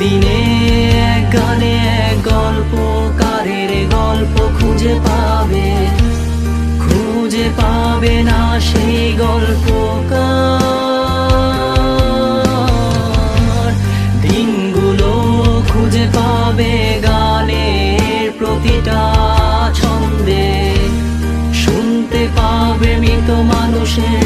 দিনে এক গানে এক গল্প কারের গল্প খুঁজে পাবে খুঁজে পাবে না সেই গল্প দিনগুলো খুঁজে পাবে গানের প্রতিটা ছন্দে, শুনতে পাবে মৃত মানুষের